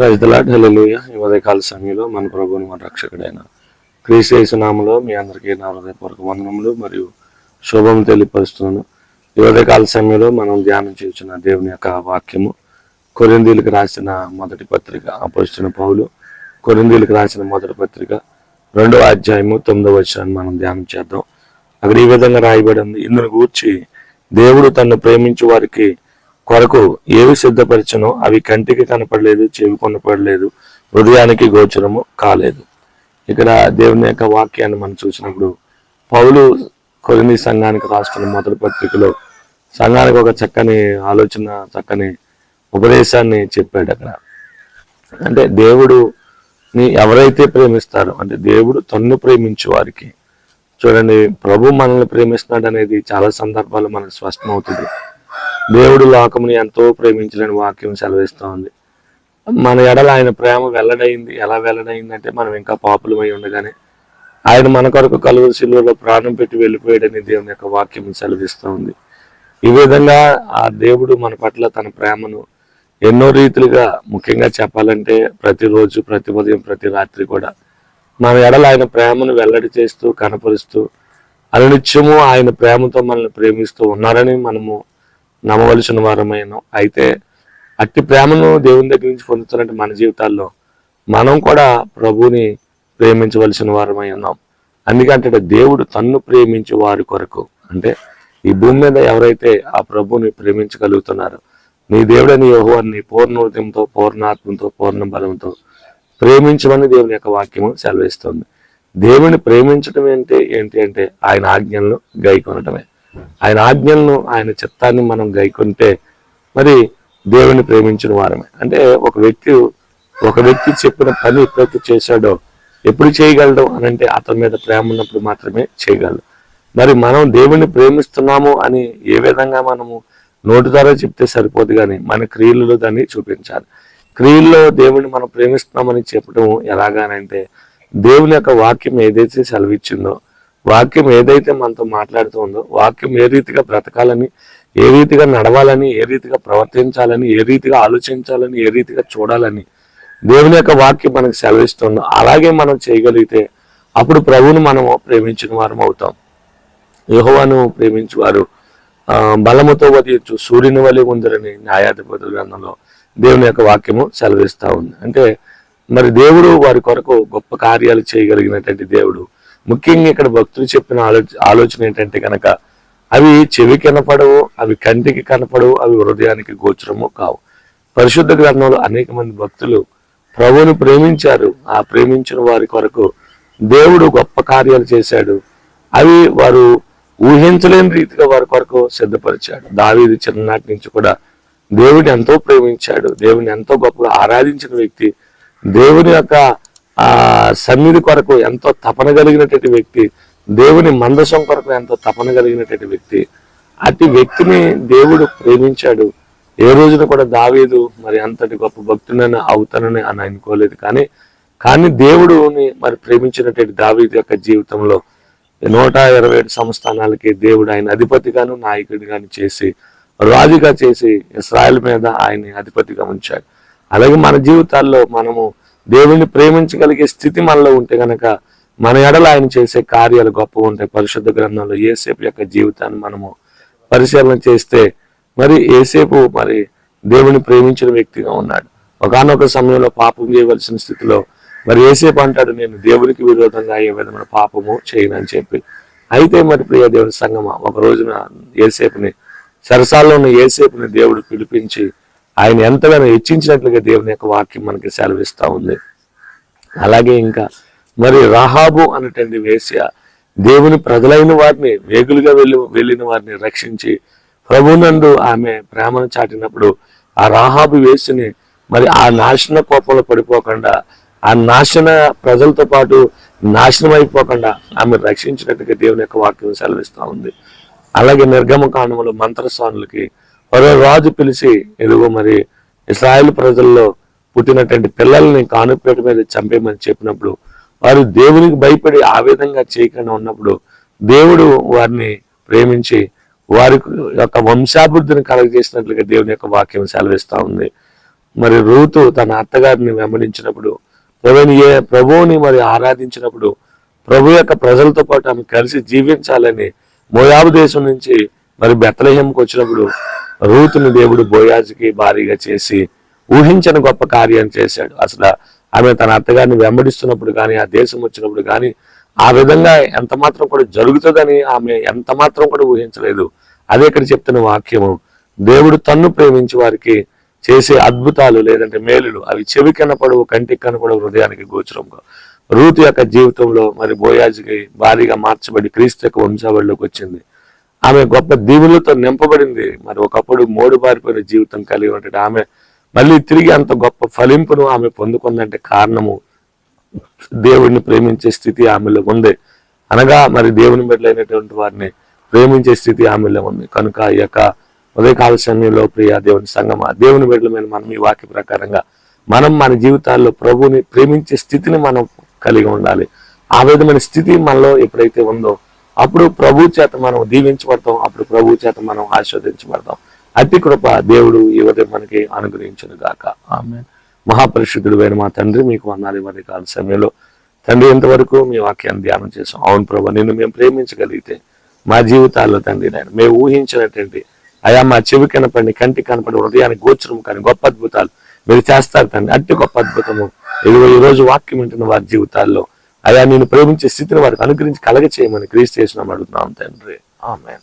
రైతులాట్ హల్లెలూయ ఈ ఉదయకాల సమయంలో మన ప్రభువుని మన రక్షకుడైన క్రీస్తు నామలో మీ అందరికీ నా హృదయపూర్వక వందనములు మరియు శుభం తెలియపరుస్తున్నాను. ఈ ఉదయకాల సమయంలో మనం ధ్యానం చేసిన దేవుని యొక్క వాక్యము కొరిందీలకు రాసిన మొదటి పత్రిక అపోజిన పౌలు కొరిందీలకు రాసిన మొదటి పత్రిక రెండవ అధ్యాయము తొమ్మిదవ వచ్చాన్ని మనం ధ్యానం చేద్దాం. అక్కడ ఈ విధంగా రాయబడి ఉంది ఇందును గూర్చి దేవుడు తన్ను ప్రేమించే వారికి కొరకు ఏవి సిద్ధపరిచనో అవి కంటికి కనపడలేదు చెవి కొనపడలేదు హృదయానికి గోచరము కాలేదు. ఇక్కడ దేవుని యొక్క వాక్యాన్ని మనం చూసినప్పుడు పౌలు కొలిని సంఘానికి రాస్తున్న మొదటి పత్రికలో సంఘానికి ఒక చక్కని ఆలోచన చక్కని ఉపదేశాన్ని చెప్పాడు అక్కడ. అంటే దేవుడుని ఎవరైతే ప్రేమిస్తారో అంటే దేవుడు తన్ను ప్రేమించే వారికి. చూడండి ప్రభు మనల్ని ప్రేమిస్తున్నాడు అనేది చాలా సందర్భాలు మనకు స్పష్టమవుతుంది. దేవుడు లోకముని ఎంతో ప్రేమించలేని వాక్యం సెలవిస్తోంది. మన ఎడల ఆయన ప్రేమ వెల్లడైంది. ఎలా వెల్లడైంది అంటే మనం ఇంకా పాపులమై ఉండగానే ఆయన మన కొరకు కలువరి శిలువలో ప్రాణం పెట్టి వెళ్ళిపోయాడని దేవుని యొక్క వాక్యం సెలవిస్తోంది. ఈ విధంగా ఆ దేవుడు మన పట్ల తన ప్రేమను ఎన్నో రీతులుగా ముఖ్యంగా చెప్పాలంటే ప్రతిరోజు ప్రతి ఉదయం ప్రతి రాత్రి కూడా మన ఎడల ఆయన ప్రేమను వెల్లడి చేస్తూ కనపరుస్తూ అనునిత్యము ఆయన ప్రేమతో మనల్ని ప్రేమిస్తూ ఉన్నారని మనము నమ్మవలసిన వారమైన. అయితే అట్టి ప్రేమను దేవుని దగ్గర నుంచి పొందుతున్నట్టు మన జీవితాల్లో మనం కూడా ప్రభువుని ప్రేమించవలసిన వారమై ఉన్నాం. అందుకంటే దేవుడు తన్ను ప్రేమించే వారి కొరకు. అంటే ఈ భూమి మీద ఎవరైతే ఆ ప్రభువుని ప్రేమించగలుగుతున్నారో నీ దేవుడని యెహోవాని పూర్ణ హృదయంతో పూర్ణాత్మతో పూర్ణ బలంతో ప్రేమించమని దేవుని యొక్క వాక్యము సెలవిస్తుంది. దేవుని ప్రేమించడం ఏంటి ఏంటి అంటే ఆయన ఆజ్ఞలను గైకొనటమే. ఆయన ఆజ్ఞలను ఆయన చిత్తాన్ని మనం గైకుంటే మరి దేవుని ప్రేమించిన వారమే. అంటే ఒక వ్యక్తి ఒక వ్యక్తి చెప్పిన పని ఎప్పుడైతే చేశాడో ఎప్పుడు చేయగలడు అని అంటే అతని మీద ప్రేమ ఉన్నప్పుడు మాత్రమే చేయగలడు. మరి మనం దేవుని ప్రేమిస్తున్నాము అని ఏ విధంగా మనము నోటి ద్వారా చెప్తే సరిపోదు కానీ మన క్రియలలో దాన్ని చూపించాలి. క్రియల్లో దేవుని మనం ప్రేమిస్తున్నామని చెప్పడం ఎలాగానంటే దేవుని యొక్క వాక్యం ఏదైతే సెలవిచ్చిందో వాక్యం ఏదైతే మనతో మాట్లాడుతూ ఉందో వాక్యం ఏ రీతిగా బ్రతకాలని ఏ రీతిగా నడవాలని ఏ రీతిగా ప్రవర్తించాలని ఏ రీతిగా ఆలోచించాలని ఏ రీతిగా చూడాలని దేవుని యొక్క వాక్యం మనకు సెలవిస్తుందో. అలాగే మనం చేయగలిగితే అప్పుడు ప్రభువును మనము ప్రేమించిన వారం అవుతాం. యెహోవాను ప్రేమించేవారు బలముతో వదియచ్చు సూర్యుని వలె ఉందరని న్యాయాధిపతుల గ్రంథంలో దేవుని యొక్క వాక్యము సెలవిస్తూ ఉంది. అంటే మరి దేవుడు వారి కొరకు గొప్ప కార్యాలు చేయగలిగినటువంటి దేవుడు ముఖ్యంగా ఇక్కడ భక్తులు చెప్పిన ఆలో ఆలోచన ఏంటంటే కనుక అవి చెవి కనపడవు అవి కంటికి కనపడవు అవి హృదయానికి గోచరము కావు. పరిశుద్ధ గ్రంథంలో అనేక మంది భక్తులు ప్రభువుని ప్రేమించారు. ఆ ప్రేమించిన వారి కొరకు దేవుడు గొప్ప కార్యాలు చేశాడు. అవి వారు ఊహించలేని రీతిగా వారి కొరకు సిద్ధపరిచాడు. దావీది చిన్ననాటి నుంచి కూడా దేవుడిని ఎంతో ప్రేమించాడు. దేవుని ఎంతో గొప్పగా ఆరాధించిన వ్యక్తి దేవుని యొక్క ఆ సన్నిధి కొరకు ఎంతో తపన కలిగినటువంటి వ్యక్తి దేవుని మందసం కొరకు ఎంతో తపన కలిగినటువంటి వ్యక్తి. అతి వ్యక్తిని దేవుడు ప్రేమించాడు. ఏ రోజున కూడా దావీదు మరి అంతటి గొప్ప భక్తుడని అవుతానని అని అనుకోలేదు. కానీ కానీ దేవుడుని మరి ప్రేమించినటువంటి దావీదు యొక్క జీవితంలో నూట ఇరవై ఏడు సంస్థానాలకి దేవుడు ఆయన అధిపతిగాను నాయకుడిగాను చేసి రాజుగా చేసి ఇస్రాయల్ మీద ఆయన అధిపతిగా ఉంచాడు. అలాగే మన జీవితాల్లో మనము దేవుణ్ణి ప్రేమించగలిగే స్థితి మనలో ఉంటే గనక మన ఎడల ఆయన చేసే కార్యాలు గొప్ప ఉంటాయి. పరిశుద్ధ గ్రంథంలో ఏసేపు యొక్క జీవితాన్ని మనము పరిశీలన చేస్తే మరి ఏసేపు మరి దేవుని ప్రేమించిన వ్యక్తిగా ఉన్నాడు. ఒకనొక సమయంలో పాపం చేయవలసిన స్థితిలో మరి ఏసేపు అంటాడు నేను దేవునికి విరోధంగా ఏ విధమైన పాపము చేయనని చెప్పి. అయితే మరి ప్రియ దేవుని సంగమ ఒక రోజున ఏసేపుని సరసాల్లో ఉన్న ఏసేపుని దేవుడు పిలిపించి ఆయన ఎంతగానో హెచ్చించినట్లుగా దేవుని యొక్క వాక్యం మనకి సెలవిస్తూ ఉంది. అలాగే ఇంకా మరి రాహాబు అనేటువంటి వేశ్య దేవుని ప్రజలైన వారిని వేగులుగా వెళ్ళి వెళ్ళిన వారిని రక్షించి ప్రభునందు ఆమె ప్రేమను చాటినప్పుడు ఆ రాహాబు వేసిని మరి ఆ నాశన కోపంలో పడిపోకుండా ఆ నాశన ప్రజలతో పాటు నాశనం అయిపోకుండా ఆమె రక్షించినట్టుగా దేవుని యొక్క వాక్యం సెలవిస్తూ ఉంది. అలాగే నిర్గమ కాండంలో మంత్రస్వాములకి మరో రాజు పిలిచి ఎదుగో మరి ఇస్రాయేల్ ప్రజల్లో పుట్టినటువంటి పిల్లల్ని కానుపేట మీద చంపేయమని చెప్పినప్పుడు వారు దేవునికి భయపడి ఆ విధంగా చేయకుండా ఉన్నప్పుడు దేవుడు వారిని ప్రేమించి వారి యొక్క వంశాభివృద్ధిని కలగజేసినట్లుగా దేవుని యొక్క వాక్యం సెలవిస్తూ ఉంది. మరి రూతు తన అత్తగారిని వెంబడించినప్పుడు ప్రభుని ఏ ప్రభువుని మరి ఆరాధించినప్పుడు ప్రభు యొక్క ప్రజలతో పాటు ఆమె కలిసి జీవించాలని మోయాబు దేశం నుంచి మరి బెత్తలహేంకి వచ్చినప్పుడు రూతుని దేవుడు బోయాజుకి భారీగా చేసి ఊహించని గొప్ప కార్యం చేశాడు. అసలు ఆమె తన అత్తగారిని వెంబడిస్తున్నప్పుడు కానీ ఆ దేశం వచ్చినప్పుడు కానీ ఆ విధంగా ఎంత మాత్రం కూడా జరుగుతుందని ఆమె ఎంత మాత్రం కూడా ఊహించలేదు. అదే ఇక్కడ చెప్తున్న వాక్యము దేవుడు తన్ను ప్రేమించి వారికి చేసే అద్భుతాలు లేదంటే మేలులు. అవి చెవి కనపడవు కంటికి కనపడవు హృదయానికి గోచరం రూతు యొక్క జీవితంలో మరి బోయాజికి భారీగా మార్చబడి క్రీస్తు యొక్క వంశావళిలోకి వచ్చింది. ఆమె గొప్ప దీవులతో నింపబడింది. మరి ఒకప్పుడు మోడు బారిపోయిన జీవితం కలిగి ఉంటుంది ఆమె మళ్ళీ తిరిగి అంత గొప్ప ఫలింపును ఆమె పొందుకుందంటే కారణము దేవుడిని ప్రేమించే స్థితి ఆమెలో ఉంది. అనగా మరి దేవుని బిడ్డలైనటువంటి వారిని ప్రేమించే స్థితి ఆమెలో ఉంది. కనుక ఈ యొక్క ఉదయకాల సమయంలో ప్రియ దేవుని సంగమ దేవుని బిడ్డలమైన మనం ఈ వాక్య ప్రకారంగా మనం మన జీవితాల్లో ప్రభువుని ప్రేమించే స్థితిని మనం కలిగి ఉండాలి. ఆ విధమైన స్థితి మనలో ఎప్పుడైతే ఉందో అప్పుడు ప్రభు చేత మనం దీవించబడతాం అప్పుడు ప్రభు చేత మనం ఆస్వాదించబడతాం అతి కృప దేవుడు ఈ ఉదయం మనకి అనుగ్రహించను గాక. ఆమె మహాపరిశుద్ధుడు అయిన మా తండ్రి మీకు వందాలి మరి కాల సమయంలో. తండ్రి ఇంతవరకు మీ వాక్యాన్ని ధ్యానం చేసాం అవును ప్రభు నిన్ను మేము ప్రేమించగలిగితే మా జీవితాల్లో తండ్రి నేను. మేము ఊహించినటువంటి అయా మా చెవి కనపడి కంటి కనపడి హృదయానికి గోచరం కానీ గొప్ప అద్భుతాలు మీరు చేస్తారు తండ్రి. అట్టి గొప్ప అద్భుతము. ఇదిగో రోజు వాక్యం వింటున్న వారి జీవితాల్లో అయా నేను ప్రేమించే స్థితిని వారికి అనుగ్రహించి కలగ చేయమని క్రీస్తు చేసిన అడుగుతున్నాం తండ్రి. ఆమె